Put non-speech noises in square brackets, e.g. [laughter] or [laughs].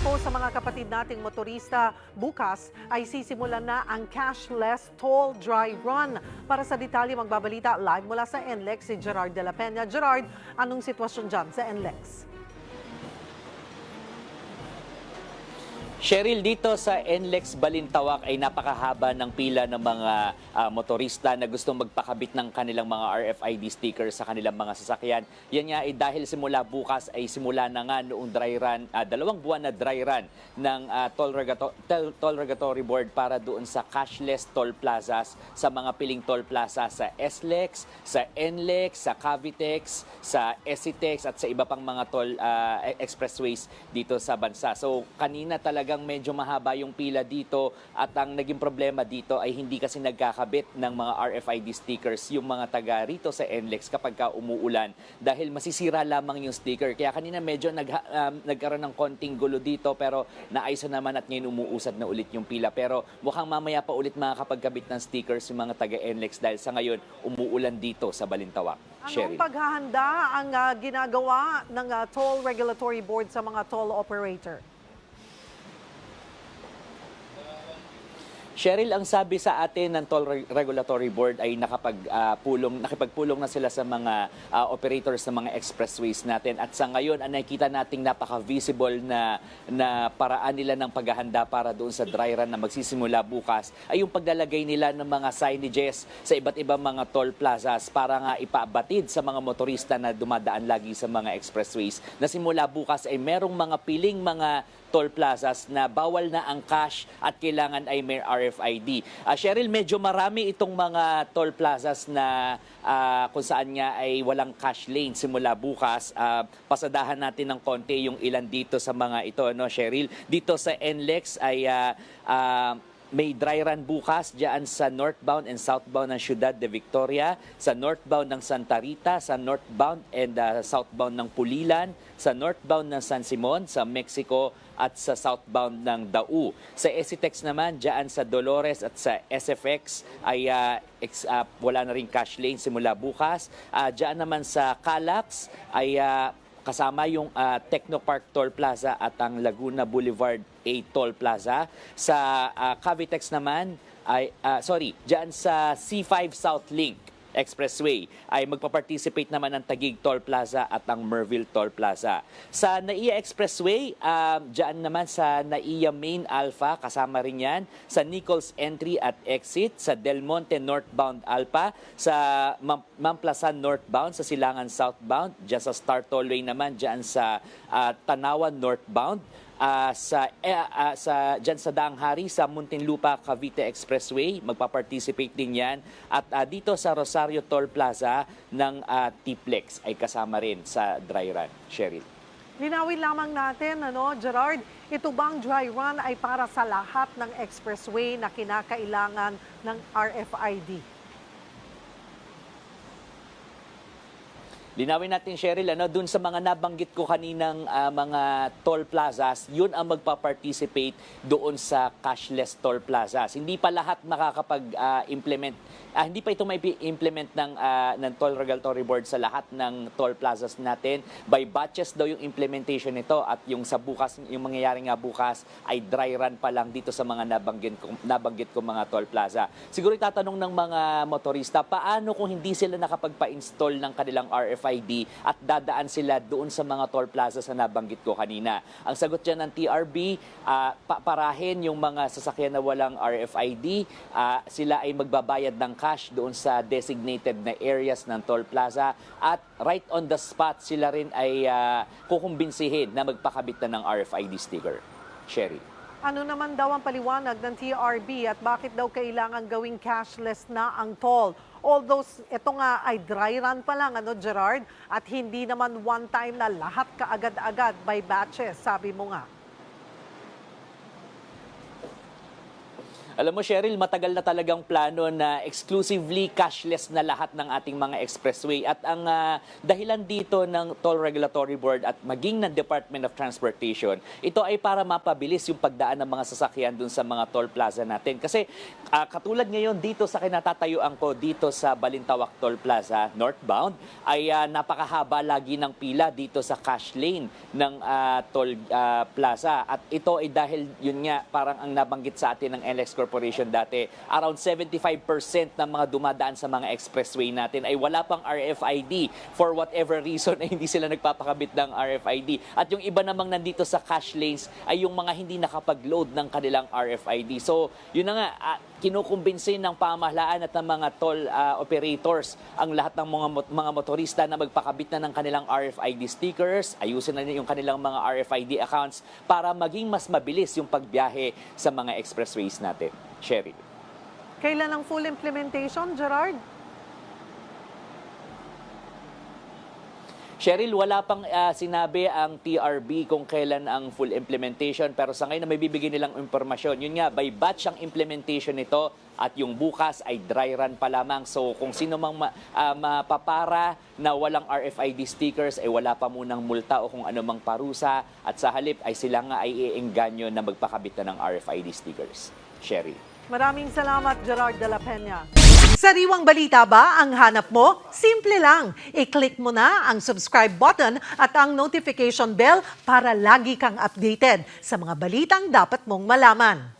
po sa mga kapatid nating motorista, bukas ay sisimulan na ang cashless toll dry run. Para sa detalye magbabalita live mula sa NLEX si Gerard de la Peña. Gerard, anong sitwasyon dyan sa NLEX? Cheryl, dito sa NLEX Balintawak ay napakahaba ng pila ng mga ah, motorista na gustong magpakabit ng kanilang mga RFID stickers sa kanilang mga sasakyan. Yan nga ay dahil simula bukas ay simula na nga noong dry run, ah, dalawang buwan na dry run ng ah, toll, regato- toll regulatory board para doon sa cashless toll plazas sa mga piling toll plaza sa SLEX, sa NLEX, sa Cavitex, sa SCTEX at sa iba pang mga toll e- expressways dito sa bansa. So kanina talagang medyo mahaba yung pila dito at ang naging problema dito ay hindi kasi nagkakabit ng mga RFID stickers yung mga taga rito sa NLEX kapag ka umuulan dahil masisira lamang yung sticker. Kaya kanina medyo nag, um, nagkaroon ng konting gulo dito pero naayos na naman at ngayon umuusad na ulit yung pila. Pero mukhang mamaya pa ulit makakapagkabit ng stickers yung mga taga NLEX dahil sa ngayon umuulan dito sa Balintawak. Anong Cheryl. paghahanda ang ah, ginagawa ng ah, Toll Regulatory Board sa mga toll operator? Cheryl, ang sabi sa atin ng Toll Re- Regulatory Board ay nakapagpulong, nakipagpulong na sila sa mga ah, operators ng mga expressways natin. At sa ngayon, ang nakikita nating napaka-visible na, na paraan nila ng paghahanda para doon sa dry run na magsisimula bukas ay yung paglalagay nila ng mga signages sa iba't ibang mga toll plazas para nga ipabatid sa mga motorista na dumadaan lagi sa mga expressways na simula bukas ay merong mga piling mga toll plazas na bawal na ang cash at kailangan ay may RFID. Ah, Cheryl, medyo marami itong mga toll plazas na ah, kung saan nga ay walang cash lane simula bukas. Ah, pasadahan natin ng konti yung ilan dito sa mga ito, no, Cheryl? Dito sa NLEX ay ah, ah, may dry run bukas diyan sa northbound and southbound ng Ciudad de Victoria, sa northbound ng Santa Rita, sa northbound and uh, southbound ng Pulilan, sa northbound ng San Simon, sa Mexico at sa southbound ng Dau. Sa SCTEX naman, diyan sa Dolores at sa SFX ay uh, ex- uh, wala na rin cash lane simula bukas. Uh, diyan naman sa Calax ay uh, kasama yung ah, Technopark Toll Plaza at ang Laguna Boulevard A Toll Plaza. Sa ah, Cavitex naman ay ah, sorry, diyan sa C5 South Link Expressway ay magpa-participate naman ang Tagig Toll Plaza at ang Merville Toll Plaza. Sa Naiya Expressway, um, dyan naman sa Naiya Main Alpha, kasama rin yan. Sa Nichols Entry at Exit, sa Del Monte Northbound Alpha, sa Mam- Mamplasan Northbound, sa Silangan Southbound, dyan sa Star Tollway naman, dyan sa ah, Tanawan Northbound, Ah, sa eh, ah, sa diyan sa Daanghari sa Muntinlupa Cavite Expressway. Magpa-participate din 'yan. At ah, dito sa Rosario Toll Plaza ng ah, Tiplex ay kasama rin sa dry run. Cheryl. Linawin lamang natin, ano, Gerard, ito bang dry run ay para sa lahat ng expressway na kinakailangan ng RFID? Linawin natin, Cheryl, ano, dun sa mga nabanggit ko kaninang ah, mga toll plazas, yun ang magpa-participate doon sa cashless toll plazas. Hindi pa lahat makakapag-implement, ah, hindi pa ito may implement ng, ah, ng Toll Regulatory Board sa lahat ng toll plazas natin. By batches daw yung implementation nito at yung sa bukas, yung mangyayari nga bukas ay dry run pa lang dito sa mga nabanggit ko, nabanggit ko mga toll plaza. Siguro itatanong ng mga motorista, paano kung hindi sila nakapagpa-install ng kanilang RFID at dadaan sila doon sa mga toll plaza na nabanggit ko kanina. Ang sagot dyan ng TRB, ah, paparahin yung mga sasakyan na walang RFID, ah, sila ay magbabayad ng cash doon sa designated na areas ng toll plaza at right on the spot sila rin ay ah, kukumbinsihin na magpakabit na ng RFID sticker. Sherry. Ano naman daw ang paliwanag ng TRB at bakit daw kailangan gawing cashless na ang toll? Although ito nga ay dry run pa lang, ano Gerard, at hindi naman one time na lahat kaagad-agad by batches, sabi mo nga. Alam mo, Cheryl, matagal na talagang plano na exclusively cashless na lahat ng ating mga expressway. At ang ah, dahilan dito ng Toll Regulatory Board at maging ng Department of Transportation, ito ay para mapabilis yung pagdaan ng mga sasakyan dun sa mga toll plaza natin. Kasi ah, katulad ngayon dito sa kinatatayuan ko dito sa Balintawak Toll Plaza northbound, ay ah, napakahaba lagi ng pila dito sa cash lane ng ah, toll ah, plaza. At ito ay dahil yun nga parang ang nabanggit sa atin ng NLEX Corporation dati, around 75% ng mga dumadaan sa mga expressway natin ay wala pang RFID. For whatever reason [laughs] ay hindi sila nagpapakabit ng RFID. At yung iba namang nandito sa cash lanes ay yung mga hindi nakapag-load ng kanilang RFID. So, yun na nga, ah, kinukumbinsin ng pamahalaan at ng mga toll ah, operators ang lahat ng mga mga motorista na magpakabit na ng kanilang RFID stickers, ayusin na yung kanilang mga RFID accounts para maging mas mabilis yung pagbiyahe sa mga expressways natin. Sherry. Kailan ang full implementation, Gerard? Cheryl, wala pang ah, sinabi ang TRB kung kailan ang full implementation pero sa ngayon na may bibigyan nilang impormasyon. Yun nga, by batch ang implementation nito at yung bukas ay dry run pa lamang. So kung sino mang ma- ah, mapapara na walang RFID stickers ay wala pa munang multa o kung ano mang parusa at sa halip ay sila nga ay iengganyo na magpakabit na ng RFID stickers. Sherry. Maraming salamat, Gerard de la Peña. Sariwang balita ba ang hanap mo? Simple lang. I-click mo na ang subscribe button at ang notification bell para lagi kang updated sa mga balitang dapat mong malaman.